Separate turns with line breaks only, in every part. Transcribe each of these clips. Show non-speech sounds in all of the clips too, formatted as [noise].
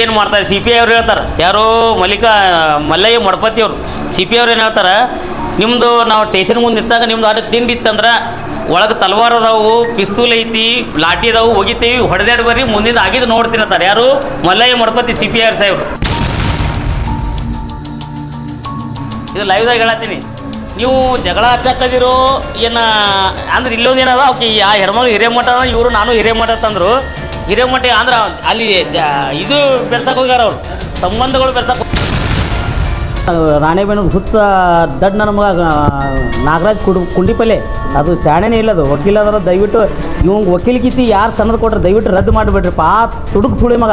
ಏನು ಮಾಡ್ತಾರೆ C P I ಅವ್ರು ಹೇಳ್ತಾರೆ. ಯಾರು ಮಲ್ಲಿಕಾ, ಮಲ್ಲಯ್ಯ ಮಡಪತಿ ಅವರು ಸಿ ಪಿ ಅವ್ರು ಏನು ಹೇಳ್ತಾರೆ ನಿಮ್ಮದು ನಾವು ಸ್ಟೇಷನ್ ಮುಂದೆ ಇದ್ದಾಗ ನಿಮ್ದು ಆಟ ತಿಂಡಿ ಇತ್ತಂದ್ರೆ ಒಳಗೆ ತಲವಾರ್ ಅದಾವು, ಪಿಸ್ತೂಲ್ ಐತಿ, ಲಾಠಿ ಅದಾವು ಒಗಿತೀವಿ ಹೊಡೆದಾಡಿ ಬರ್ರಿ ಮುಂದಿನ ಆಗಿದ್ದು ನೋಡ್ತೀನಿ ಅಂತಾರೆ. ಯಾರು? Mallayya Madapati C P I ಸಾಹೇಬ್ರು. ಇದು ಲೈವ್ದಾಗ ಹೇಳತ್ತೀನಿ. ನೀವು ಜಗಳ ಹಚ್ಚಕ್ಕದಿರೋ ಏನ, ಅಂದ್ರೆ ಇಲ್ಲೊಂದು ಏನದ ಓಕೆ ಆ ಹೆಣ್ಮಗಳು ಹಿರೇಮಠ ಇವರು ನಾನು ಹಿರೇಮಠ ತಂದ್ರು. ಹಿರೇಮಠ ಅಂದ್ರೆ ಅಲ್ಲಿ ಇದು ಬೆರ್ಸಕ್ಕೆ ಹೋಗ್ಯಾರ ಅವರು. ಸಂಬಂಧಗಳು ಬೆರ್ಸಕ್ಕೆ ರಾಣೆಬೆನ್ನು ಸುತ್ತ ದಡ್ ನನ್ನ ಮಗ ನಾಗರಾಜ್ ಕುಡು ಕುಂಡಿಪಲ್ಲೆ. ಅದು ಶಾಣೆನೇ ಇಲ್ಲದು ವಕೀಲ ಅದರ ದಯವಿಟ್ಟು ಇವಂಗೆ ವಕೀಲ್ಗಿತ್ತಿ ಯಾರು ಸಣ್ಣದು ಕೊಟ್ರೆ ದಯವಿಟ್ಟು ರದ್ದು ಮಾಡಿಬಿಡ್ರಿ. ಪಾ ತುಡುಕ್ ಸುಳಿ ಮಗ.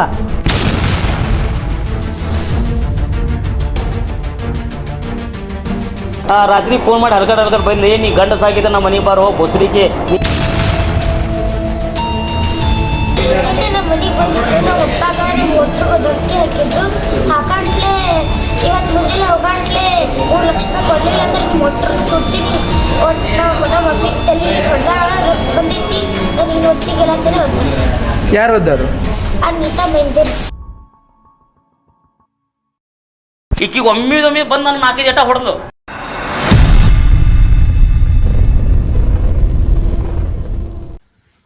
ಆ, ರಾತ್ರಿ ಫೋನ್ ಮಾಡಿ ಹಲ್ಗಡ್ ಹಲ್ಗಡ್ ಬಂದು ನೀ ಗಂಡಸಾಗಿದ್ದ ನಮ್ಮ ಮನೆಗೆ ಬಾರೋ ಬೊಸಡಿಗೆ.
ಒಟ್ರು ದೊಡ್ಡಿ ಹಾಕಿದ್ದು. ಹಾಕಂಟ್ಲೆ ಇವತ್ತು ಮುಂಜಾನೆ ಹೋಗಂಟ್ಲೆ ಮೂರು ಲಕ್ಷ ರೂಪಾಯಿ ಕೊಡಲಿಲ್ಲ ಅಂದ್ರೆ ಒಟ್ರನ್ನ ಸುಡ್ತೀನಿ ಒಟ್ಟು ನಾವು ನಮ್ಮ ಮಮ್ಮಿ ತಲೆ ಹೊಡೆದಾಳ ಬಂದೈತಿ. ನಾನು ಇನ್ನು ಒಟ್ಟಿಗೆ ಅಂತಾನೆ
ಯಾರು ಓದೋರು
ಅನ್ನಿತಾ ಮೆಂದಿರ್
ಈಕಿಗೆ ಒಮ್ಮೆ ಒಮ್ಮೆ ಬಂದು ನನ್ನ ನಾಲ್ಕು ಜಟ ಹೊಡೆದು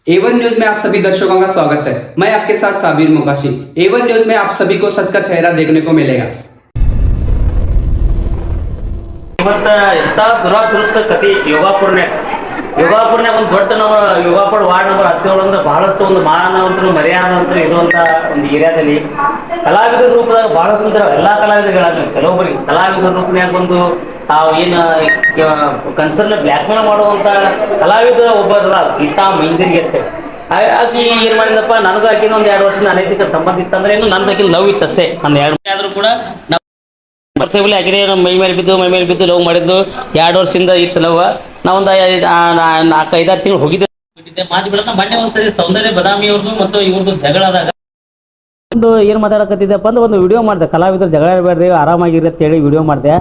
एवन न्यूज में आप सभी दर्शकों का स्वागत है मैं आपके साथ साबिर मुकाशी एवन न्यूज में आप सभी को सच का चेहरा देखने को मिलेगा
ಇವತ್ತು ಎಂಥ ದುರಾದೃಷ್ಟ ಕತಿ ಯೋಗಾಪುರ್ನ್ಯಾಗ ಯೋಗಾಪುರ್ನ್ಯಾಗ ಒಂದು ದೊಡ್ಡ ನಮ್ಮ ಯೋಗಾಪುರ ವಾರ್ಡ್ ನಂಬರ್ ಹತ್ತೇಳು ಅಂದ್ರೆ ಬಹಳಷ್ಟು ಒಂದು ಮಾನವಂತರು ಮರ್ಯಾದಂತರು ಇರುವಂತ ಒಂದು ಏರಿಯಾದಲ್ಲಿ ಕಲಾವಿದರ ರೂಪದಾಗ ಬಹಳಷ್ಟು ಇದಾರೆ ಎಲ್ಲಾ ಕಲಾವಿದರುಗಳಾಗಲಿ ಕೆಲವೊಬ್ಬರಿಗೆ ಕಲಾವಿದರ ರೂಪನ್ಯಾಗ ಒಂದು ತಾವು ಏನು ಕನ್ಸರ್ನ ಬ್ಲ್ಯಾಕ್ ಮೇಲ್ ಮಾಡುವಂತ ಕಲಾವಿದ ಒಬ್ಬರ ಗೀತಾ ಮೈಂದಿರಿಗೆ ಹಾಗಾಗಿ ಏನ್ ಮಾಡಿದಪ್ಪ ನನಗೂ ಆಕಿನ ಒಂದು ಎರಡು ವರ್ಷದ ಅನೈತಿಕ ಸಂಬಂಧ ಇತ್ತಂದ್ರೆ ಏನು ನಂದು ಆಕಿನ ಲವ್ ಇತ್ತು ಅಷ್ಟೇ. ನನ್ನ ಎರಡು ಆದ್ರೂ ಕೂಡ ನಾವು ಪರ್ಸೇಬಲಿ ಮೈ ಮೇಲೆ ಬಿದ್ದು ಮೈ ಮೇಲೆ ಬಿದ್ದು ಲವ್ ಮಾಡಿದ್ದು. ಎರಡು ವರ್ಷದಿಂದ ಇತ್ತು ಲವ್. ನಾವೊಂದು ನಾಲ್ಕು ಐದಾರು ತಿಂಗಳು ಹೋಗಿದ್ದೆ. ಮಾತು ಬಿಡೋಣ ಮೊನ್ನೆ ಒಂದ್ಸರಿ ಸೌಂದರ್ಯ ಬದಾಮಿ ಅವ್ರದ್ದು ಮತ್ತು ಇವ್ರದ್ದು ಜಗಳ ಆದಾಗ. ಒಂದು ಏನು ಮಾತಾಡಕತ್ತಿದ್ದೆಪ್ಪ ಅಂದ್ರೆ ಒಂದು ವಿಡಿಯೋ ಮಾಡಿದೆ. ಕಲಾವಿದರು ಜಗಳ ಇರಬೇಡ್ರಿ ಆರಾಮಾಗಿರಿ ಅಂತ ಹೇಳಿ ವಿಡಿಯೋ ಮಾಡಿದೆ.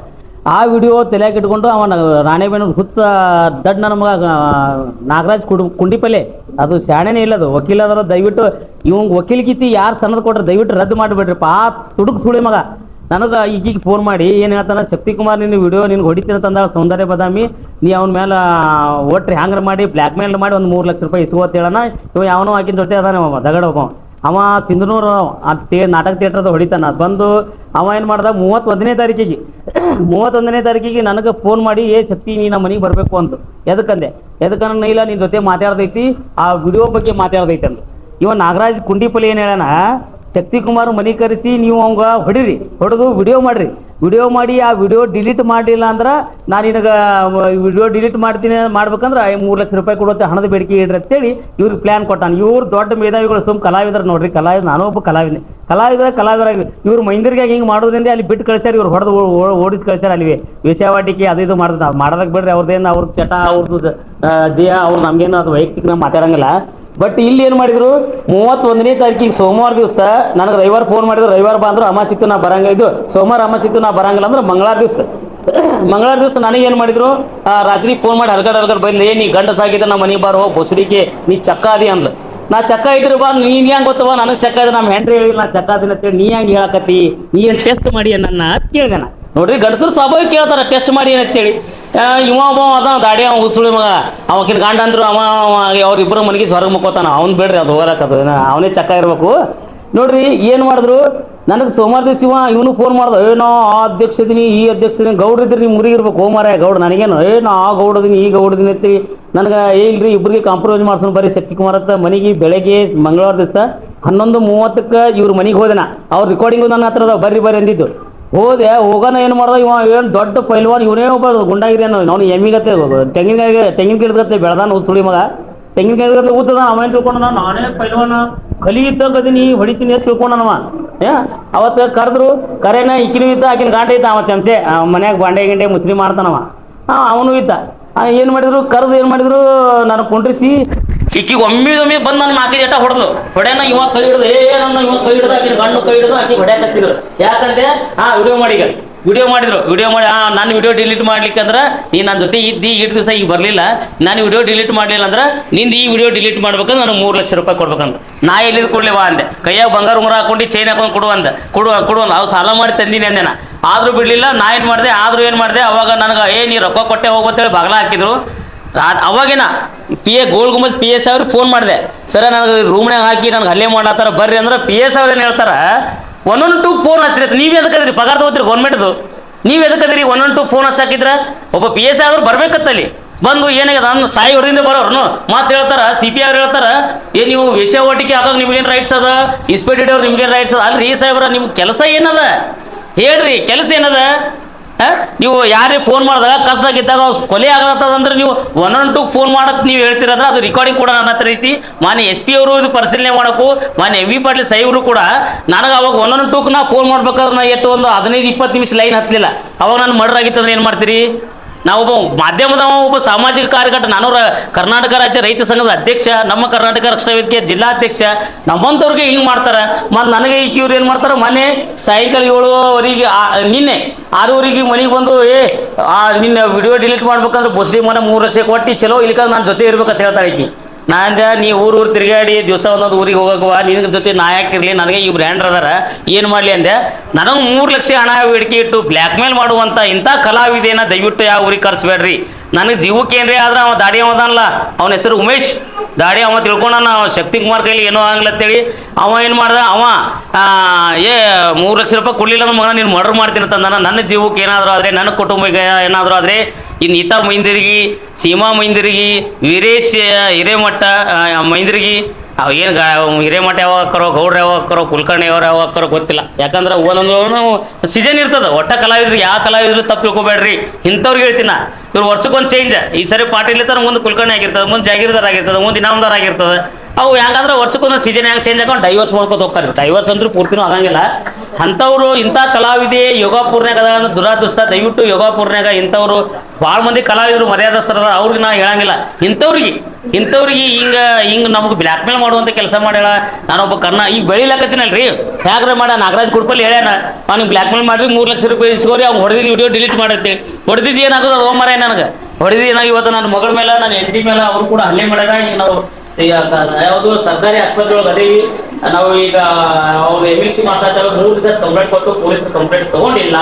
ಆ ವಿಡಿಯೋ ತಲೆಯಾಗಿ ಇಟ್ಕೊಂಡು ಅವನ ರಾಣೆಬೇನ ಹುತ್ತ ದಡ್ ನನ್ನ ಮಗ ನಾಗರಾಜ್ ಕುಡು ಕುಂಡಿಪಲ್ಲೆ, ಅದು ಶಾಣೆನೇ ಇಲ್ಲದು ವಕೀಲ ಅದರ ದಯವಿಟ್ಟು ಇವಂಗೆ ವಕೀಲ್ಗಿತ್ತಿ ಯಾರು ಸಣ್ಣದು ಕೊಟ್ರೆ ದಯವಿಟ್ಟು ರದ್ದು ಮಾಡಿಬಿಡ್ರಿ ಪಾ ತುಡುಕ್ ಸುಳಿ ಮಗ. ನನಗೆ ಈಗೀಗ ಫೋನ್ ಮಾಡಿ, ಏನು ಹೇಳ್ತಾನೆ ಶಕ್ತಿ ಕುಮಾರ್ ನಿನ್ನ ವಿಡಿಯೋ ನಿನ್ಗೆ ಹೊಡಿತೀನಿ ತಂದ ಸೌಂದರ್ಯ ಬದಾಮಿ. ನೀ ಅವನ ಮೇಲೆ ಒಟ್ರಿ ಹ್ಯಾಂಗರ್ ಮಾಡಿ, ಬ್ಲ್ಯಾಕ್ ಮೇಲ್ ಮಾಡಿ ಒಂದು ಮೂರು ಲಕ್ಷ ರೂಪಾಯಿ ಇಸ್ಕೋತ ಹೇಳೋಣ. ಇವ ಯಾವನೋ ಹಾಕಿನ ಜೊತೆ ಅದಾನೆ ಅವ, ದಗಡ ಒಬ್ಬ. ಅವ ಸಿಂಧನೂರು ಥೇ, ನಾಟಕ ಥಿಯೇಟ್ರದ ಹೊಡಿತಾನ. ಬಂದು ಅವ ಏನು ಮಾಡ್ದ? ಮೂವತ್ತೊಂದನೇ ತಾರೀಕಿಗೆ. [clears throat] ಮೂವತ್ತೊಂದನೇ ತಾರೀಕಿಗೆ ನನಗೆ ಫೋನ್ ಮಾಡಿ, ಏ ಶಕ್ತಿ, ನೀ ನಮ್ಮ ಮನೆಗೆ ಬರಬೇಕು ಅಂತ ಎದಕ್ಕಂದೆ? ಎದಕ್ಕನ್ನ ಇಲ್ಲ ನಿನ್ನ ಜೊತೆ ಮಾತಾಡ್ದೈತಿ, ಆ ವಿಡಿಯೋ ಬಗ್ಗೆ ಮಾತಾಡ್ದೈತಿ ಅಂದು. ಇವ ನಾಗರಾಜ್ ಕುಂಡಿಪಲ್ಲಿ ಏನು ಹೇಳೋಣ ಶಕ್ತಿ ಕುಮಾರ್ ಮನಿ ಕರೆಸಿ ನೀವು ಅವಂಗ ಹೊಡಿರಿ, ಹೊಡೆದು ವಿಡಿಯೋ ಮಾಡ್ರಿ. ವಿಡಿಯೋ ಮಾಡಿ, ಆ ವಿಡಿಯೋ ಡಿಲೀಟ್ ಮಾಡಲಿಲ್ಲ ಅಂದ್ರೆ ನಾನು ನಿನಗೆ ವಿಡಿಯೋ ಡಿಲೀಟ್ ಮಾಡ್ತೀನಿ, ಮಾಡ್ಬೇಕಂದ್ರೆ ಮೂರು ಲಕ್ಷ ರೂಪಾಯಿ ಕೊಡುತ್ತೆ ಹಣದ ಬೇಡಿಕೆ ಇಡ್ರಿ ಅಂತೇಳಿ ಇವ್ರಿಗೆ ಪ್ಲ್ಯಾನ್ ಕೊಟ್ಟಾನೆ. ಇವ್ರು ದೊಡ್ಡ ಮೇಧಾವಿಗಳು ಸುಮ್ ಕಲಾವಿದರು ನೋಡ್ರಿ ಕಲಾವಿದ ನಾನು ಒಬ್ಬ ಕಲಾವಿದ ಕಲಾವಿದರ ಕಲಾವಿದರಾಗಿ ಇವ್ರು ಮೈಂದಿರಿಗೆ ಹಿಂಗೆ ಮಾಡೋದ್ರಿಂದ ಅಲ್ಲಿ ಬಿಟ್ಟು ಕಳ್ಸ್ಯಾರ, ಇವ್ರು ಹೊಡೆದು ಓಡಿಸಿ ಕಳ್ಸ್ಯಾರ ಅಲ್ಲಿ ವೇಷವಾಟಿಕೆ ಅದು ಇದು ಮಾಡ್ದ ಮಾಡೋದಕ್ಕೆ ಬಿಡ್ರಿ ಅವ್ರದ್ದೇನು ಅವ್ರ ಚಟ ಅವ್ರದ್ದು ದೇಹ, ಅವ್ರು ನಮಗೇನು ಅದು ವೈಯಕ್ತಿಕ ಮಾತಾಡಂಗಿಲ್ಲ. ಬಟ್ ಇಲ್ಲಿ ಏನು ಮಾಡಿದ್ರು? ಮೂವತ್ತೊಂದನೇ ತಾರೀಕಿಗೆ ಸೋಮವಾರ ದಿವಸ ನನಗೆ ರವಿವಾರ ಫೋನ್ ಮಾಡಿದ್ರು, ರವಿವಾರ ಬಾ ಅಂದ್ರೆ ಅಮಾಸಿತ್ತು ನಾ ಬರಂಗ ಇದು. ಸೋಮವಾರ ಅಮಾಸಿತ್ತು ನಾ ಬರಂಗಿಲ್ಲ ಅಂದ್ರೆ ಮಂಗಳವಾರ ದಿವಸ. [coughs] ಮಂಗಳವಾರ ದಿವಸ ನನಗೆ ಏನು ಮಾಡಿದ್ರು? ರಾತ್ರಿ ಫೋನ್ ಮಾಡಿ ಹಲ್ಗಡ್ ಹಲ್ಗಡ್ ಬಂದ್ಲಿ ನೀ ಗಂಡಸಾಗಿದ್ದ ನಮ್ಮ ಮನೆಗೆ ಬಾರೋ ಬೊಸಡಿಗೆ ನೀ ಚಕ್ಕ ಅದಿ ಅಂದ್ಲು. ನಾ ಚಕ್ಕ ಇದ್ರು ಬಾ ನೀನ್ ಹೆಂಗ್ ಗೊತ್ತವ? ನನಗೆ ಚಕ್ಕ ಇದ್ರೆ ನಮ್ಮ ಹೆಂಡ್ರಿ ಹೇಳಿಲ್ಲ ನಾ ಚಕ್ಕ ಅದಿನ ಅಂತೇಳಿ ನೀ ಹೆಂಗೆ ಹೇಳಕತ್ತಿ? ನೀ ಏನು ಟೆಸ್ಟ್ ಮಾಡಿ ನನ್ನ ಕೇಳ್ದೆ ನೋಡ್ರಿ ಗಂಡಸರು ಸ್ವಾಭಾವಿಕ ಕೇಳ್ತಾರ ಟೆಸ್ಟ್ ಮಾಡಿ ಏನಂತೇಳಿ. ಇವ ಒಬ್ಬ ಅದ ದಾಡಿ ಅವ ಉಸುಳಿ ಮಗ. ಅವಕಿನ ಗಂಡ ಅಂದ್ರು ಅವ ಅವ ಅವ್ರಿಬ್ರು ಸ್ವರ್ಗ ಹೊರಗೆ ಮುಕ್ಕೋತಾನ. ಅವ್ನು ಬೇಡ್ರಿ ಅದು ಹೋಗಲಕ್ಕದು ಅವನೇ ಚಕ್ಕ ಇರ್ಬೇಕು. ನೋಡ್ರಿ, ಏನು ಮಾಡಿದ್ರು? ನನಗೆ ಸೋಮವಾರ ದಿವಸ ಇವ, ಇವನು ಫೋನ್ ಮಾಡ್ದ ಏನೋ ಆ ಅಧ್ಯಕ್ಷ ಇದೀನಿ, ಈ ಅಧ್ಯಕ್ಷ ಇದೀನಿ. ಗೌಡ್ರ ಇದ್ರಿ ನಿಮ್ಮ ಊರಿಗೆ ಇರ್ಬೇಕು ಹೋಮಾರ ಗೌಡ ನನಗೇನು? ಏನೋ ಆ ಗೌಡದಿನಿ ಈ ಗೌಡದಿನಿ ಅಂತೀವಿ ನನಗೆ, ಏ, ಇಲ್ರಿ ಇಬ್ಬರಿಗೆ ಕಾಂಪ್ರಮೈಸ್ ಮಾಡ್ಸೋಣ, ಬರೀ ಶಕ್ತಿ ಕುಮಾರ್ ಅಂತ ಮನೆಗೆ ಬೆಳಗ್ಗೆ ಮಂಗಳವಾರ ದಿವಸ ಹನ್ನೊಂದು ಮೂವತ್ತಕ್ಕೆ ಇವ್ರ ಮನೆಗೆ ಹೋದನ. ಅವ್ರ ರೆಕಾರ್ಡಿಂಗು ನನ್ನ ಹತ್ರ ಅದಾವ, ಬರ್ರಿ ಬರ್ರಿ ಅಂದಿದ್ದು. ಹೋದೆ, ಹೋಗೋಣ ಏನು ಮಾಡ್ದ ಇವ? ಏನು ದೊಡ್ಡ ಪೈಲ್ವಾನ್, ಇವನೇ ಒಬ್ಬ ಗುಂಡಾಗಿರಿ ಅನ್ನೋ ಅವ್ನು ಎಮ್ಮಿಗತ್ತೆ ತೆಂಗಿನಕಾಯಿ, ತೆಂಗಿನ ಗಿಡದತ್ತೆ ಬೆಳೆದಾನ ಸುಳಿ ಮಗ. ತೆಂಗಿನಕಾಯಿ ಗಿಡದ ಊತದ ಅವನೇ ತಿಳ್ಕೊಂಡು ನಾನು ನಾನೇ ಪೈಲ್ವಾನ. ಕಲಿ ಇದ್ದಂಗದೀನಿ ಹೊಡಿತೀನಿ ಅಂತ ತಿಳ್ಕೊಂಡನವ ಏ, ಅವತ್ತು ಕರೆದ್ರು, ಕರೆನ, ಇಕ್ಕಿನೂ ಇದ್ದ, ಆಕಿನ ಗಾಂಡ ಇತ್ತ ಅವ ಚಮಚೆ. ಮನ್ಯಾಗ ಬಾಂಡೆ ಗಿಂಡೆ ಮುಸ್ಲಿ ಮಾಡ್ತಾನವ. ಅವನು ಇದ್ದ. ಏನು ಮಾಡಿದ್ರು? ಕರೆದು ಏನು ಮಾಡಿದ್ರು? ನಾನು ಕುಂಡ್ರಿಸಿ ಈಕಿಗೆ ಒಮ್ಮೆ ಒಮ್ಮೆ ಬಂದು ನನ್ನ ನಾಲ್ಕು ಎಟ ಹೊಡೆದು ಹೊಡೆನ ಇವ ಕೈ ಹಿಡಿದು ಏ, ನನ್ನ ಇವ ಕೈ ಹಿಡಿದು ಆಕಿನ ಗಂಡು ಕೈ ಹಿಡಿದು ಆಕಿ ಹೊಡ್ಯಾಕ ಹಚ್ಚಿದ್ರು. ಯಾಕಂದ್ರೆ, ಆ ವಿಡಿಯೋ ಮಾಡಿ ವಿಡಿಯೋ ಮಾಡಿದ್ರು. ವಿಡಿಯೋ ಮಾಡಿ, ಆ ನಾನು ವಿಡಿಯೋ ಡಿಲೀಟ್ ಮಾಡ್ಲಿಕ್ಕೆ ಅಂದ್ರೆ, ನೀ ನನ್ನ ಜೊತೆ ಇದ್ದಿ ಇಟ್ಟು ದಿವಸ ಈಗ ಬರಲಿಲ್ಲ. ನಾನು ವಿಡಿಯೋ ಡಿಲೀಟ್ ಮಾಡಲಿಲ್ಲ ಅಂದ್ರೆ, ನಿಂದು ಈ ವಿಡಿಯೋ ಡಿಲೀಟ್ ಮಾಡ್ಬೇಕಂದ್ರೆ ನನಗೆ ಮೂರು ಲಕ್ಷ ರೂಪಾಯಿ ಕೊಡ್ಬೇಕಂತ ನಾ ಎಲ್ಲಿದ್ ಕೊಡ್ಲಿ ವಾ ಅಂದೆ. ಕೈಯಾಗ ಬಂಗಾರ ಉಂಗುರ ಹಾಕೊಂಡು ಚೈನ್ ಹಾಕೊಂಡು ಕೊಡು ಅಂದೆ. ಕೊಡು ಕೊಡು ಅವ್ರು ಅವು ಸಾಲ ಮಾಡಿ ತಂದೀನಿ ಅಂದೆ ಆದರೂ ಬಿಡ್ಲಿಲ್ಲ, ನಾ ಏನು ಮಾಡಿದೆ? ಆದರೂ ಏನು ಮಾಡಿದೆ? ಅವಾಗ ನನಗೆ, ಏ, ನೀ ರೊಕ್ಕ ಕೊಟ್ಟೆ ಹೋಗ್ಬತ್ತೇಳಿ ಬಗಲ ಹಾಕಿದ್ರು. ಅವಾಗೇನ P A Gol Gumbaz P S ಅವ್ರಿಗೆ ಫೋನ್ ಮಾಡಿದೆ. ಸರ, ನನಗೆ ರೂಮ್ನಾಗ ಹಾಕಿ, ನನಗೆ ಹಲ್ಲೆ ಮಾಡತ್ತಾರ ಬರ್ರಿ ಅಂದ್ರೆ ಪಿ ಎಸ್ ಅವ್ರು ಏನು ಹೇಳ್ತಾರ ಒನ್ ಟೂ ಫೋನ್ ಹಚ್ಚಿರತ್ತೆ ನೀವು ಎದಕ್ಕದ್ರಿ ಪಗಾರ ತಗೋತೀರಿ ಗೌರ್ಮೆಂಟ್ದು ನೀವು ಎದಕ್ಕದ್ರಿ ಒನ್ ಟೂ ಫೋನ್ ಹಚ್ಚಾಕಿದ್ರ? ಒಬ್ಬ ಪಿ ಎಸ್ ಆದ್ರೂ ಬರ್ಬೇಕತ್ತಲ್ಲಿ. ಬಂದು ಏನಾಗಿದೆ ಅಂದ್ರೆ ಸಾಯಿ ಹೊರದಿಂದ ಬರೋರು ಮಾತು ಹೇಳ್ತಾರ ಸಿ ಪಿ ಅವ್ರು ಹೇಳ್ತಾರ, ಏ, ನೀವು ವಿಷಯ ಓಟಿಕೆ ಹಾಕೋಕೆ ನಿಮ್ಗೇನು ರೈಟ್ಸ್ ಅದ? ಇನ್ಸ್ಪೆಕ್ಟರ್ ಅವ್ರು ನಿಮ್ಗೇನು ರೈಟ್ಸ್ ಅದ? ಅಲ್ರಿ ಸಾಹೇಬ್ರ ನಿಮ್ಮ ಕೆಲಸ ಏನದ? ಹೇಳ್ರಿ, ಕೆಲಸ ಏನದ? ನೀವು ಯಾರೇ ಫೋನ್ ಮಾಡಿದಾಗ ಕಸದಾಗಿದ್ದಾಗ ಕೊಲೆ ಆಗತ್ತದಂದ್ರೆ ನೀವು ಒನ್ ಒನ್ ಟು ಫೋನ್ ಮಾಡಕ್ ನೀವು ಹೇಳ್ತಿರಂದ್ರೆ, ಅದು ರೆಕಾರ್ಡಿಂಗ್ ಕೂಡ ನನ್ನ ಹತ್ರ ಐತಿ. ಮಾನ್ಯ ಎಸ್ ಪಿ ಅವರು ಇದು ಪರಿಶೀಲನೆ ಮಾಡಕ್ಕೂ, ಮಾನ್ಯ ಎಂ ವಿ ಪಾಟೀಲ್ ಸಾಹೇಬರು ಕೂಡ ನನಗೆ ಅವಾಗ ಒನ್ ಒನ್ ಟೂಕ್ ನಾ ಫೋನ್ ಮಾಡ್ಬೇಕಾದ್ರೆ ನಾ ಎಷ್ಟು ಒಂದು ಹದಿನೈದು ಇಪ್ಪತ್ತು ನಿಮಿಷ ಲೈನ್ ಹತ್ತಲಿಲ್ಲ ಅವಾಗ ನಾನು ಮರ್ಡರ್ ಆಗಿತ್ತಂದ್ರೆ ಏನು ಮಾಡ್ತೀರಿ? ನಾವೊಬ್ಬ ಮಾಧ್ಯಮದವ, ಒಬ್ಬ ಸಾಮಾಜಿಕ ಕಾರ್ಯಕರ್ತ ನಾನು ಕರ್ನಾಟಕ ರಾಜ್ಯ ರೈತ ಸಂಘದ ಅಧ್ಯಕ್ಷ, ನಮ್ಮ ಕರ್ನಾಟಕ ರಕ್ಷಣಾ ವೇದಿಕೆ ಜಿಲ್ಲಾಧ್ಯಕ್ಷ, ನಮ್ಮಂಥವ್ರಿಗೆ ಹಿಂಗೆ ಮಾಡ್ತಾರೆ. ಮತ್ತು ನನಗೆ ಇವ್ರು ಏನು ಮಾಡ್ತಾರೆ ಮನೆ ಸಾಯಂಕಾಲ ಏಳುವರೆಗೆ ನಿನ್ನೆ ಆರೂವರೆಗೆ ಮನೆಗೆ ಬಂದು, ಏ ನಿನ್ನ ವಿಡಿಯೋ ಡಿಲೀಟ್ ಮಾಡ್ಬೇಕಂದ್ರೆ ಬಸ್ರಿ ಮನೆ ಮೂರು ಲಕ್ಷ ಕೊಟ್ಟು, ಚಲೋ ಇಲ್ಲಿಕ ನಾನು ಜೊತೆ ಇರ್ಬೇಕಂತ ಹೇಳ್ತಾಳೆ ಈಕಿ ನಾನು ನೀ ಊರು ಊರು ತಿರುಗಾಡಿ ದಿವಸ ಒಂದೊಂದು ಊರಿಗೆ ಹೋಗವ ನಿನ್ನ ಜೊತೆ ನಾ ಯಾಕಿರಲಿ ನನಗೆ ಈ ಹ್ಯಾಂಡ್ರ್ ಅದಾರ, ಏನು ಮಾಡಲಿ ಅಂದೆ, ನನಗೆ ಮೂರು ಲಕ್ಷ ಹಣ ಬೇಡಿಕೆ ಇಟ್ಟು ಬ್ಲ್ಯಾಕ್ ಮೇಲ್ ಮಾಡುವಂಥ ಇಂಥ ಕಲಾವಿದೇನ ದಯವಿಟ್ಟು ಯಾವ ಊರಿಗೆ ಕರ್ಸ್ಬೇಡ್ರಿ. ನನಗೆ ಜೀವಕ್ಕೆ ಏನ್ರಿ ಆದ್ರೆ ಅವ ದಾಡಿ ಅವದಲ್ಲ ಅವನ ಹೆಸರು ಉಮೇಶ್. ದಾಡಿ ಅವ ತಿಳ್ಕೊಂಡ ನಾವು ಶಕ್ತಿ ಕುಮಾರ್ ಕೈಲಿ ಏನೋ ಅಂತೇಳಿ ಅವ ಏನು ಮಾಡ್ದ, ಅವ ಏ, ಮೂರು ಲಕ್ಷ ರೂಪಾಯಿ ಕೊಡ್ಲಿಲ್ಲ ಮಗ ನೀನು ಮರ್ಡರ್ ಮಾಡ್ತೀನಿ ಅಂತಂದನ ನನ್ನ ಜೀವಕ್ಕೆ ಏನಾದರೂ ಆದರೆ, ನನ್ನ ಕುಟುಂಬಕ್ಕೆ ಏನಾದರೂ ಆದರೆ, ಈ ನೀತಾ ಮೈಂದಿರಿಗಿ ಸೀಮಾ ಮೈಂದಿರಿಗಿ ವೀರೇಶ್ ಹಿರೇಮಠ ಮೈಂದಿರಿಗಿ ಅವ್ ಏನು ಗಾ ಹಿರೇಮಠ ಯಾವಾಗ ಹಾಕರೋ ಗೌಡ್ರ ಯಾವಾಗ ಹಾಕರೋ ಕುಲಕರ್ಣಿ ಅವ್ರು ಯಾವಾಗ ಹಾಕರೋ ಗೊತ್ತಿಲ್ಲ. ಯಾಕಂದ್ರೆ ಒಂದೊಂದು ಸೀಸನ್ ಇರ್ತದ. ಒಟ್ಟ ಕಲಾವಿದ್ರು ಯಾವ ಕಲಾವಿದ್ರು ತಪ್ಪು ತಿಳ್ಕೊಬೇಡ್ರಿ. ಇಂಥವ್ರಿಗೆ ಹೇಳ್ತೀನಿ. ಇವ್ರು ವರ್ಷಕ್ಕೊಂದು ಚೇಂಜ್ ಈ ಸರಿ ಪಾಟೀಲ್ ಇರ್ತಾರೆ ಮುಂದೆ ಕುಲಕರ್ಣಿ ಆಗಿರ್ತದೆ, ಮುಂದೆ ಜಾಗೀರ್ದಾರ್ ಆಗಿರ್ತದೆ, ಮುಂದೆ ಇನಾಮದಾರ್ ಆಗಿರ್ತದೆ. ಅವು ಹೆಂಗಂದ್ರೆ ವರ್ಷಕ್ಕೊಂದು ಸೀಸನ್ ಹೆಂಗೆ ಚೇಂಜ್ ಹಾಕೊಂಡು ಡೈವರ್ಸ್ ಮಾಡ್ಕೊತ ಹೋಗ್ತಾರೆ. ಡೈವರ್ಸ್ ಅಂದ್ರೆ ಪೂರ್ತಿನೂ ಆಗಂಗಿಲ್ಲ. ಅಂಥವ್ರು ಇಂಥ ಕಲಾವಿದೆ ಯೋಗಾಪೂರ್ಣ್ಯಾಗ ಅದ ದುರಾದೃಷ್ಟ. ದಯವಿಟ್ಟು ಯೋಗಾಪೂರ್ಣ್ಯಾಗ ಇಂಥವ್ರು ಭಾಳ ಮಂದಿ ಕಲಾವಿದರು ಮರ್ಯಾದಸ್ಥರದ ಅವ್ರಿಗೆ ನಾ ಹೇಳಂಗಿಲ್ಲ. ಇಂಥವ್ರಿಗೆ ಇಂಥವ್ರಿಗೆ ಹಿಂಗ, ಹಿಂಗೆ ನಮ್ಗೆ ಬ್ಲ್ಯಾಕ್ ಮೇಲ್ ಮಾಡುವಂಥ ಕೆಲಸ ಮಾಡ್ಯಾಳ. ನಾನೊಬ್ಬ ಕರ್ನ ಈಗ ಬೆಳಿಲಕತ್ತೀನಲ್ರಿ. ಹ್ಯಾಗ್ರ ಮಾಡ, ನಾಗರಾಜ್ ಕುಡ್ಪಲ್ಲಿ ಹೇಳ್ಯಾನ, ಅವ್ನಿಗೆ ಬ್ಲ್ಯಾಕ್ ಮೇಲ್ ಮಾಡ್ರಿ, ಮೂರು ಲಕ್ಷ ರೂಪಾಯಿ ಇಸ್ಕೋರಿ, ಅವ್ನು ಹೊಡೆದಿದ್ದು ವಿಡಿಯೋ ಡಿಲೀಟ್ ಮಾಡತ್ತೆ. ಹೊಡೆದಿದ್ದು ಏನಾಗೋದು ಅದು ಮರ ನನಗೆ. ಹೊಡೆದಿದ್ದು ಏನಾಗ ಇವತ್ತು ನನ್ನ ಮಗಳ ಮೇಲೆ ನನ್ನ ಹೆಂಡತಿ ಮೇಲೆ ಅವರು ಕೂಡ ಹಲ್ಲೆ ಮಾಡ್ಯಾರ. ಈಗ ನಾವು ಈಗ ಯಾವುದು ಸರ್ಕಾರಿ ಆಸ್ಪತ್ರೆ ಒಳಗೆ ಅದೇವಿ. ನಾವು ಈಗ ಅವ್ರು ಎಂ ಎಲ್ ಸಿ ಮಾತಾಡ್ತಾರೆ ಮೂರು ದಿವಸ ಕಂಪ್ಲೇಂಟ್ ಕೊಟ್ಟು ಪೊಲೀಸರು ಕಂಪ್ಲೇಂಟ್ ತಗೊಂಡಿಲ್ಲ.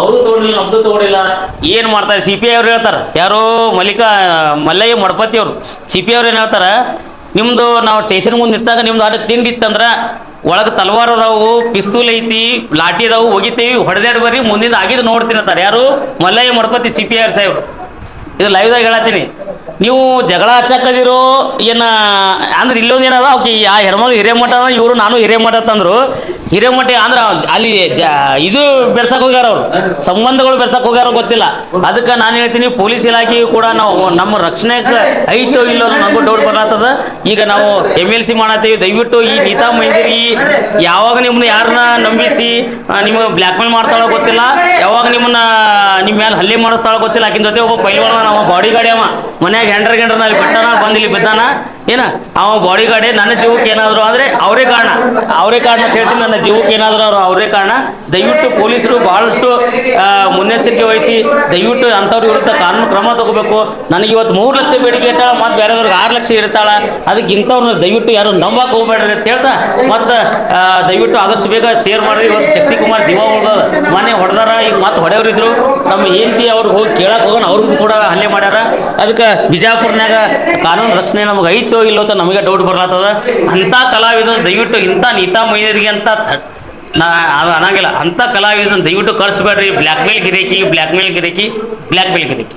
ಅವರು ತಗೊಂಡಿಲ್ಲ, ನಮ್ದು ತಗೊಂಡಿಲ್ಲ. ಏನ್ ಮಾಡ್ತಾರೆ? ಸಿ ಪಿ ಐ ಅವ್ರು ಹೇಳ್ತಾರೆ. ಯಾರು ಮಲ್ಲಿಕಾ, ಮಲ್ಲಯ್ಯ ಮಡಪತಿ ಅವರು. ಸಿ ಪಿ ಅವ್ರು ಏನ್ ಹೇಳ್ತಾರ? ನಿಮ್ದು ನಾವು ಸ್ಟೇಷನ್ ಮುಂದೆ ನಿಂತಾಗ ನಿಮ್ದು ಆಟ ತಿಂಡಿ ಇತ್ತಂದ್ರ ಒಳಗೆ ತಲವಾರ್ ಅದಾವು, ಪಿಸ್ತೂಲ್ ಐತಿ, ಲಾಠಿ ಅದಾವು, ಒಗಿತೀವಿ, ಹೊಡೆದಾಡ್ ಬರ್ರಿ ಮುಂದಿನ ಆಗಿದ್ದು ನೋಡ್ತೀನಿ ಅಂತಾರೆ. ಯಾರು? Mallayya Madapati C P R ಸಾಹೇಬ್ರು. ಇದು ಲೈವ್ದಾಗ ಹೇಳತ್ತೀನಿ. ನೀವು ಜಗಳ ಹಚ್ಚಾಕದಿರು ಏನ, ಅಂದ್ರೆ ಇಲ್ಲೊಂದು ಏನದ ಅವ್ಕೆ ಆ ಹೆಣ್ಮಗಳು ಹಿರೇಮಠ, ಇವರು ನಾನು ಹಿರೇಮಠ ತಂದ್ರು. ಹಿರೇಮಠ ಅಂದ್ರ ಅಲ್ಲಿ ಇದು ಬೆರ್ಸಕ್ ಹೋಗ್ಯಾರ ಅವ್ರು. ಸಂಬಂಧಗಳು ಬೆರ್ಸಕ್ ಹೋಗ್ಯಾರ ಗೊತ್ತಿಲ್ಲ. ಅದಕ್ಕೆ ನಾನು ಹೇಳ್ತೀನಿ, ಪೊಲೀಸ್ ಇಲಾಖೆ ಕೂಡ ನಾವು ನಮ್ಮ ರಕ್ಷಣೆ ಐತೋ ಇಲ್ಲೋ ನಮಗೂ ಡೌಟ್ ಬರತ್ತದ ಈಗ ನಾವು ಎಂ ಎಲ್ ಸಿ ಮಾಡತ್ತೀವಿ. ದಯವಿಟ್ಟು ಈ ಗೀತಾ ಮೈಂದಿರಿ ಯಾವಾಗ ನಿಮ್ಮನ್ನ ಯಾರನ್ನ ನಂಬಿಸಿ ನಿಮ್ಗೆ ಬ್ಲಾಕ್ ಮೇಲ್ ಮಾಡ್ತಾಳೋ ಗೊತ್ತಿಲ್ಲ. ಯಾವಾಗ ನಿಮ್ಮನ್ನ, ನಿಮ್ಮ ಮೇಲೆ ಹಲ್ಲೆ ಮಾಡಿಸ್ತಾಳೋ ಗೊತ್ತಿಲ್ಲ. ಆಕಿನ ಜೊತೆ ಒಬ್ಬ ಪೈಲ್ವಾನ ನಾವು ಬಾಡಿ ಗಾಡಿ ಅವ. ಮನ್ಯಾಗ ಹೆಂಡ್ರ ಗೆಂಡ್ರ ಅಲ್ಲಿ ಬಿಟ್ಟಾನ ಬಂದಿಲ್ಲಿ ಬಿದ್ದಾನ. ಏನ? ಅವ ಬಾಡಿ ಗಾಡಿ ನನ್ನ ಜೀವಕ್ಕೆ ಏನಾದ್ರು ಆದ್ರೆ ಅವರೇ ಕಾರಣ. ಅವರೇ ಕಾರಣ ಅಂತ ಹೇಳ್ತೀನಿ, ನನ್ನ ಜೀವಕ್ಕೆ ಏನಾದರೂ ಅವರು ಅವರೇ ಕಾರಣ, ದಯವಿಟ್ಟು ಪೊಲೀಸರು ಬಹಳಷ್ಟು ಮುನ್ನೆಚ್ಚರಿಕೆ ವಹಿಸಿ, ದಯವಿಟ್ಟು ಅಂಥವ್ರ ವಿರುದ್ಧ ಕಾನೂನು ಕ್ರಮ ತಗೋಬೇಕು. ನನಗೆ ಇವತ್ತು ಮೂರು ಲಕ್ಷ ಬೇಡಿಕೆ ಇಟ್ಟಾಳ, ಮತ್ತು ಬೇರೆದವ್ರಿಗೆ ಆರು ಲಕ್ಷ ಇರ್ತಾಳ ಅದಕ್ಕೆ ಇಂಥವ್ರನ್ನ ದಯವಿಟ್ಟು ಯಾರು ನಂಬಕ್ ಹೋಗ್ಬೇಡ್ರಿ ಅಂತ ಹೇಳ್ತಾ, ಮತ್ತು ದಯವಿಟ್ಟು ಆದಷ್ಟು ಬೇಗ ಶೇರ್ ಮಾಡಿರಿ. ಇವತ್ತು ಶಕ್ತಿ ಕುಮಾರ್ ಜೀವ ಉಳ್ದದ ಮನೆ ಹೊಡೆದಾರ, ಈಗ ಮತ್ತೆ ಹೊಡೆಯವ್ರಿದ್ರು ತಮ್ಮ ಹೆಂಡತಿ ಅವ್ರಿಗೆ ಹೋಗಿ ಕೇಳಕ್ಕೆ ಹೋಗೋಣ ಅವ್ರಿಗೂ ಕೂಡ ಹಲ್ಲೆ ಮಾಡ್ಯಾರ. ಅದಕ್ಕೆ ಬಿಜಾಪುರ್ನಾಗ ಕಾನೂನು ರಕ್ಷಣೆ ನಮಗೆ ಐತೋ ಇಲ್ಲೋ ನಮಗೆ ಡೌಟ್ ಬರ್ಲಾತದ. ಅಂಥ ಕಲಾವಿದರು ದಯವಿಟ್ಟು ಇಂಥ ನೀತಾ ಮೈದರಿಗೆ ಅಂತ ನಾ ಅದು ಅನ್ನಂಗಿಲ್ಲ. ಅಂಥ ಕಲಾವಿದನ ದಯವಿಟ್ಟು ಕಳಿಸ್ಬೇಡ್ರಿ ಬ್ಲ್ಯಾಕ್ ಮೇಲ್ ಗಿರೇಕಿ ಬ್ಲ್ಯಾಕ್ ಮೇಲ್ ಗಿರೇಕಿ ಬ್ಲ್ಯಾಕ್ ಮೇಲ್ ಗಿರೇಕಿ.